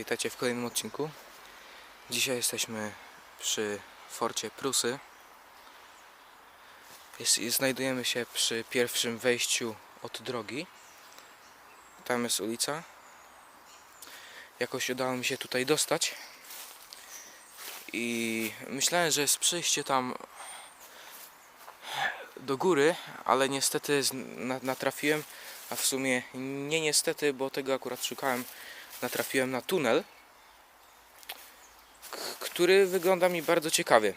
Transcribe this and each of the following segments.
Witajcie w kolejnym odcinku. Dzisiaj jesteśmy przy forcie Prusy. Jest, znajdujemy się przy pierwszym wejściu od drogi. Tam jest ulica. Jakoś udało mi się tutaj dostać. I myślałem, że jest przejście tam do góry, ale niestety natrafiłem, a w sumie nie niestety, bo tego akurat szukałem, natrafiłem na tunel, który wygląda mi bardzo ciekawie.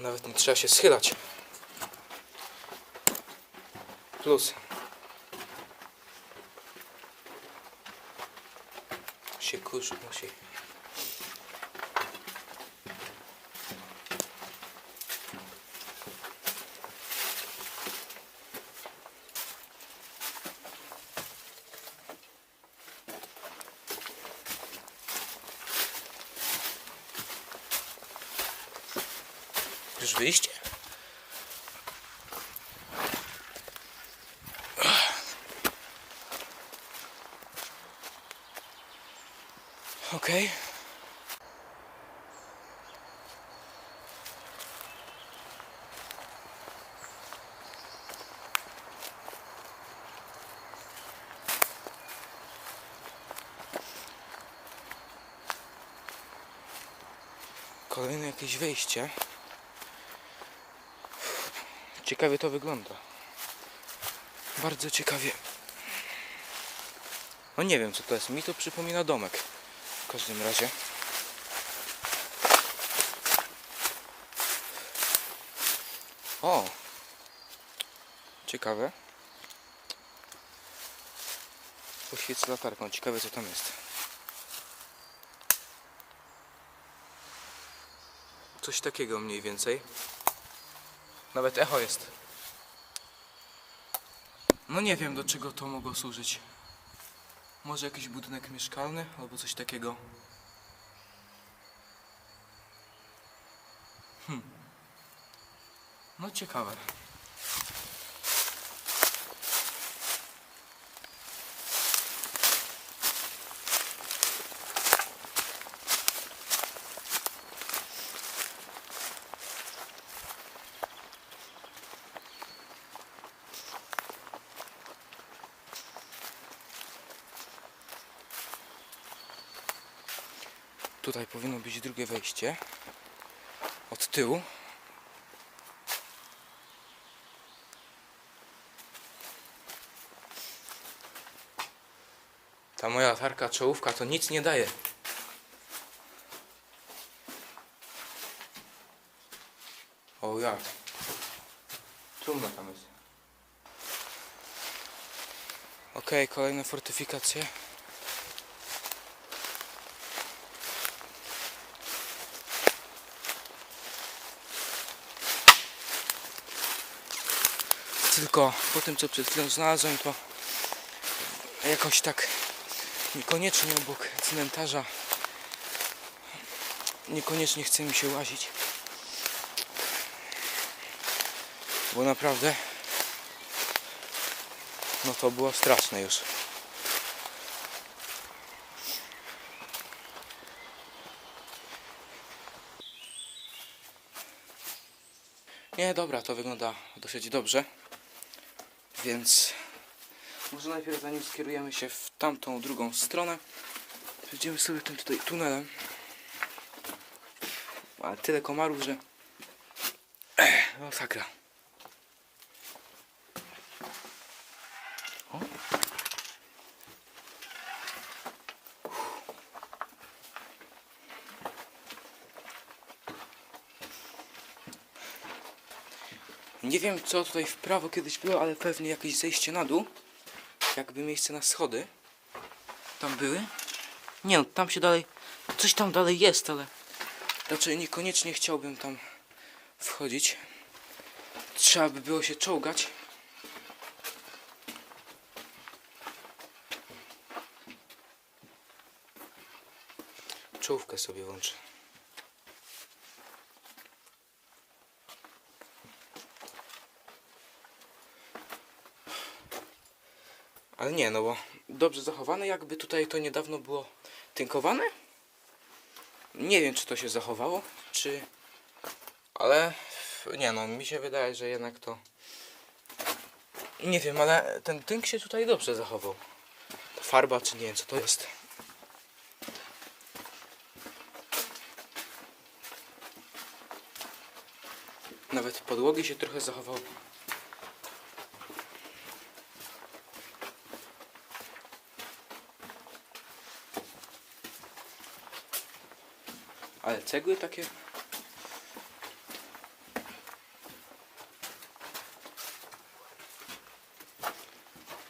Nawet nie trzeba się schylać. Plus. Się kurz musi. Już wyjście? Okej. Kolejne jakieś wejście. Ciekawie to wygląda. Bardzo ciekawie. No nie wiem co to jest. Mi to przypomina domek. W każdym razie. O! Ciekawe. Poświecę latarką. Ciekawe co tam jest. Coś takiego mniej więcej. Nawet echo jest. No nie wiem do czego to mogło służyć. Może jakiś budynek mieszkalny albo coś takiego. Hmm. No ciekawe. Tutaj powinno być drugie wejście. Od tyłu. Ta moja latarka czołówka to nic nie daje. O jak. Trumna tam jest. Okej, kolejne fortyfikacje. Tylko po tym co przed chwilą znalazłem to jakoś tak niekoniecznie obok cmentarza niekoniecznie chce mi się łazić. Bo naprawdę no to było straszne już. Nie, dobra, to wygląda dosyć dobrze. Więc może najpierw zanim skierujemy się w tamtą drugą stronę, przejdziemy sobie tym tutaj tunelem. Ale tyle komarów, że masakra. Nie wiem co tutaj w prawo kiedyś było, ale pewnie jakieś zejście na dół. Jakby miejsce na schody. Tam były. Nie no, tam się dalej... Coś tam dalej jest, ale... Raczej niekoniecznie chciałbym tam wchodzić. Trzeba by było się czołgać. Czołówkę sobie włączę. Ale nie, no bo dobrze zachowane, jakby tutaj to niedawno było tynkowane. Nie wiem, czy to się zachowało, czy... Ale nie no, mi się wydaje, że jednak to... Nie wiem, ale ten tynk się tutaj dobrze zachował. Ta farba, czy nie wiem, co to jest. Nawet podłogi się trochę zachowały. Ale cegły takie.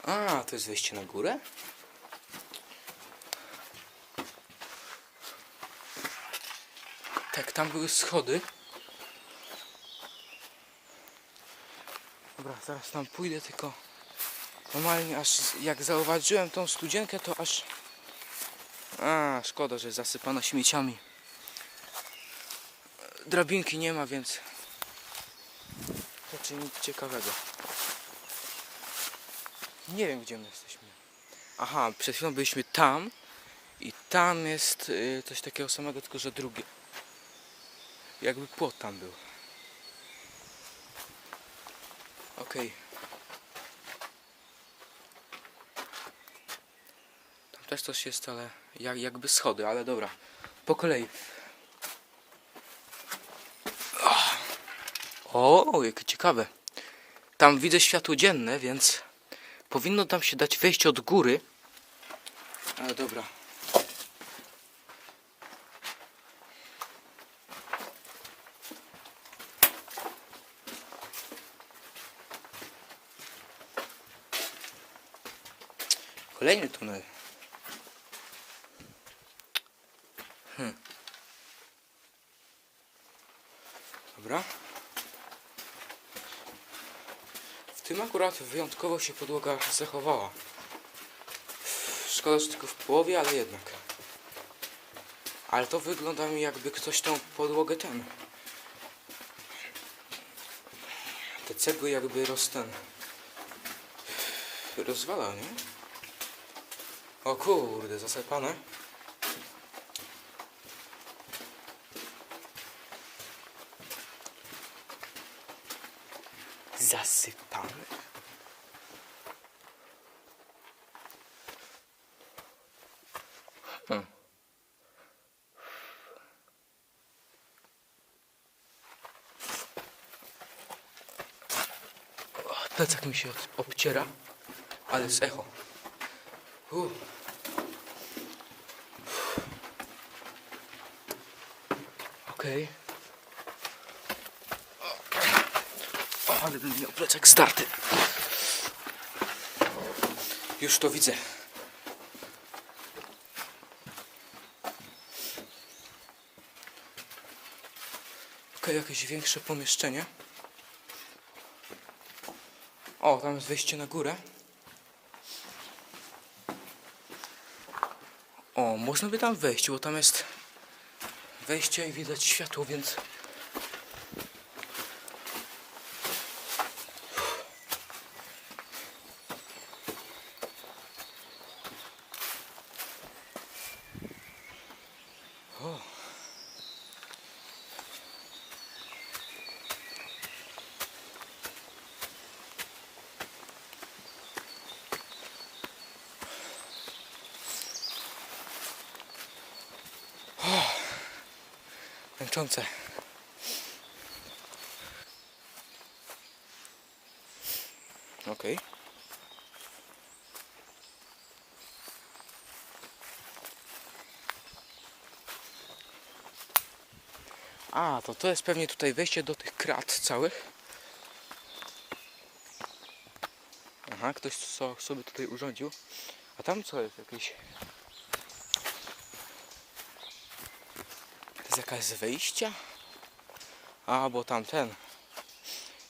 A, to jest wejście na górę? Tak, tam były schody. Dobra, zaraz tam pójdę, tylko normalnie aż jak zauważyłem tą studzienkę, to aż... A, szkoda, że zasypano śmieciami. Drabinki nie ma, więc raczej nic ciekawego. Nie wiem, gdzie my jesteśmy. Aha, przed chwilą byliśmy tam i tam jest y, coś takiego samego, tylko że drugie. Jakby płot tam był. Okej. Tam też coś jest, ale jak, jakby schody, ale dobra. Po kolei. O, jakie ciekawe. Tam widzę światło dzienne, więc powinno tam się dać wejście od góry. Ale dobra. Kolejny tunel. Hmm. Dobra. W tym akurat wyjątkowo się podłoga zachowała. Szkoda, że tylko w połowie, ale jednak. Ale to wygląda mi jakby ktoś tą podłogę ten. Te cegły jakby roz ten. Nie? O kurde, zasypane. Zasypane. Hmm. Plecak mi się obciera, ale z echo. Uff. Okej. O, ale bym miał plecak zdarty. Już to widzę. Okej, jakieś większe pomieszczenie. O, tam jest wejście na górę. O, można by tam wejść, bo tam jest wejście i widać światło, więc... Męczące. Okej. A, to to jest pewnie tutaj wejście do tych krat całych. Aha, ktoś so, sobie tutaj urządził. A tam co jest jakieś... jest z wejścia? A, bo tamten.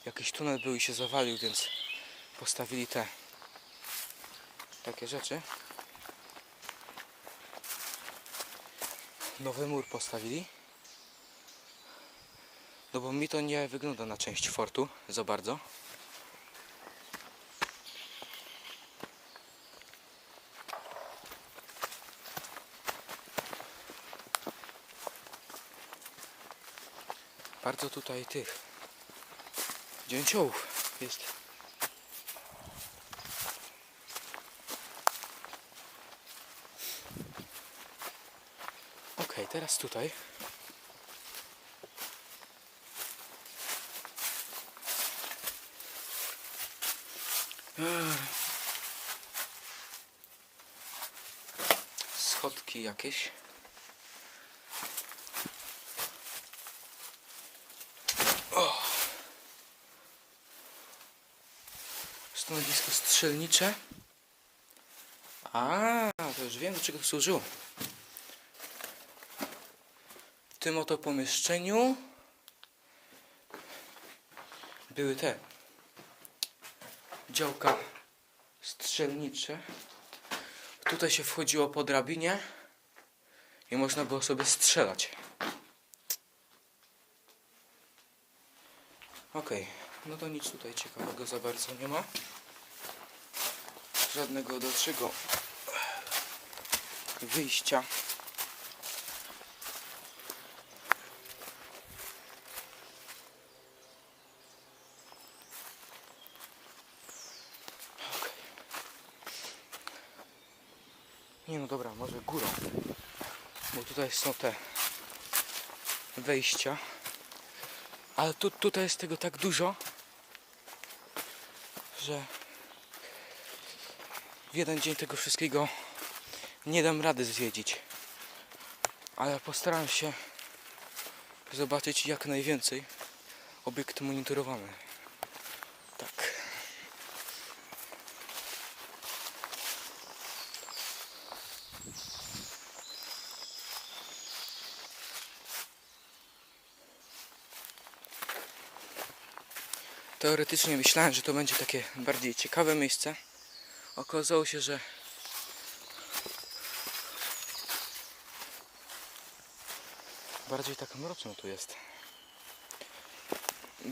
Jakiś tunel był i się zawalił, więc postawili te takie rzeczy. Nowy mur postawili. No bo mi to nie wygląda na część fortu za bardzo. Bardzo tutaj tych dzięciołów jest. Okej, teraz tutaj. Schodki jakieś. Stanowisko strzelnicze. A, to już wiem do czego służyło. W tym oto pomieszczeniu były te działka strzelnicze. Tutaj się wchodziło po drabinie i można było sobie strzelać. Okej, no to nic tutaj ciekawego za bardzo nie ma. Żadnego dalszego wyjścia. Nie no dobra, może górą. Bo tutaj są te wejścia. Ale tu, tutaj jest tego tak dużo, że w jeden dzień tego wszystkiego nie dam rady zwiedzić. Ale postaram się zobaczyć jak najwięcej. Obiekt monitorowany. Tak. Teoretycznie myślałem, że to będzie takie bardziej ciekawe miejsce. Okazało się, że bardziej tak mroczno tu jest.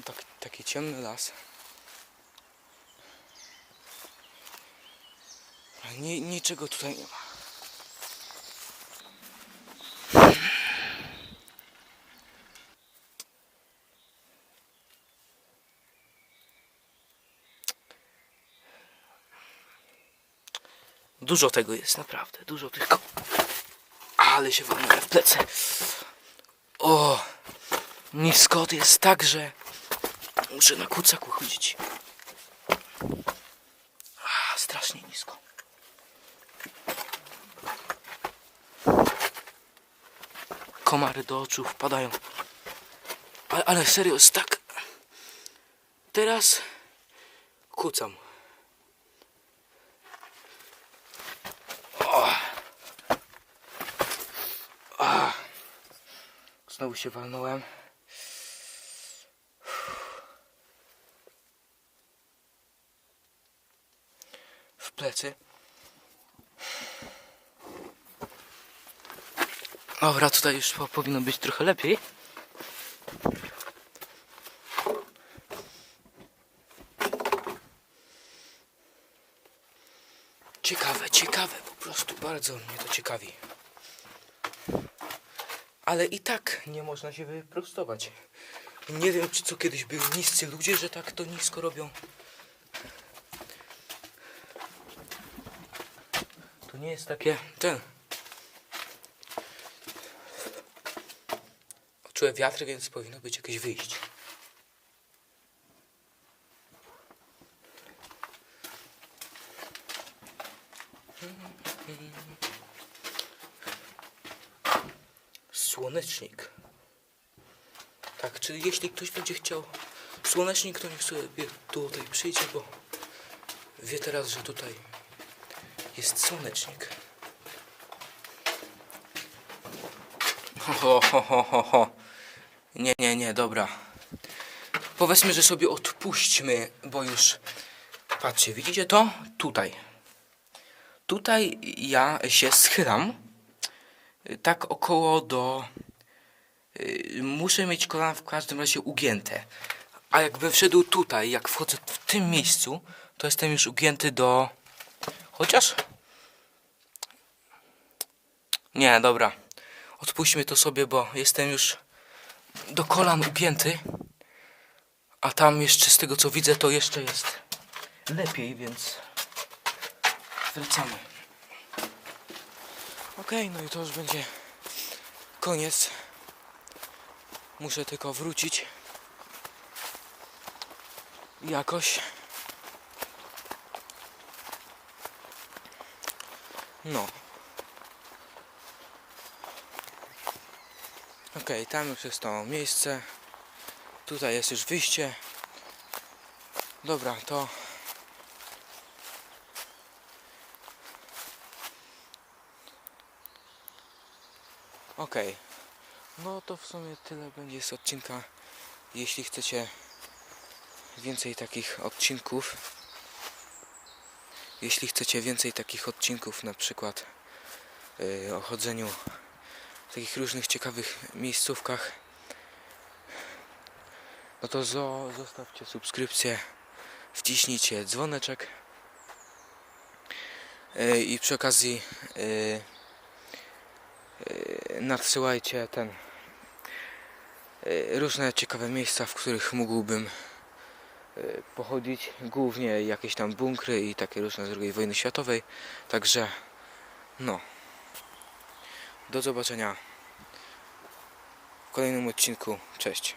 Tak, taki ciemny las. Ni, niczego tutaj nie ma. Dużo tego jest, naprawdę. Dużo tylko. Ale się walnąłem w plecy. O! Nisko jest tak, że muszę na kucaku chodzić. A, strasznie nisko. Komary do oczu wpadają. Ale, ale serio, jest tak. Teraz kucam. Znowu się walnąłem. W plecy. Dobra, tutaj już po- powinno być trochę lepiej. Ciekawe, ciekawe, po prostu bardzo mnie to ciekawi. Ale i tak nie można się wyprostować. Nie wiem, czy co kiedyś byli niscy ludzie, że tak to nisko robią. To nie jest takie... ten... Czułem wiatr, więc powinno być jakieś wyjście. Słonecznik. Tak, czyli jeśli ktoś będzie chciał słonecznik, to niech sobie tutaj przyjdzie, bo wie teraz, że tutaj jest słonecznik. Ho, ho, ho, ho, ho. Nie, nie, nie, dobra. Powiedzmy, że sobie odpuśćmy, bo już... Patrzcie, widzicie to? Tutaj. Tutaj ja się schylam. Tak około do... y, Muszę mieć kolana w każdym razie ugięte. A jakbym wszedł tutaj, jak wchodzę w tym miejscu, to jestem już ugięty do... Chociaż... Nie, dobra. Odpuśćmy to sobie, bo jestem już do kolan ugięty. A tam jeszcze z tego co widzę, to jeszcze jest lepiej, więc wracamy. Okej, no i to już będzie koniec. Muszę tylko wrócić. Jakoś. No. Okej, tam już jest to miejsce. Tutaj jest już wyjście. Dobra, to. Okej. No to w sumie tyle będzie z odcinka. Jeśli chcecie więcej takich odcinków, jeśli chcecie więcej takich odcinków, na przykład yy, o chodzeniu w takich różnych ciekawych miejscówkach, no to zo, zostawcie subskrypcję, wciśnijcie dzwoneczek yy, i przy okazji yy, nadsyłajcie ten różne ciekawe miejsca, w których mógłbym yy, pochodzić, głównie jakieś tam bunkry i takie różne z II wojny światowej, także no. Do zobaczenia w kolejnym odcinku, cześć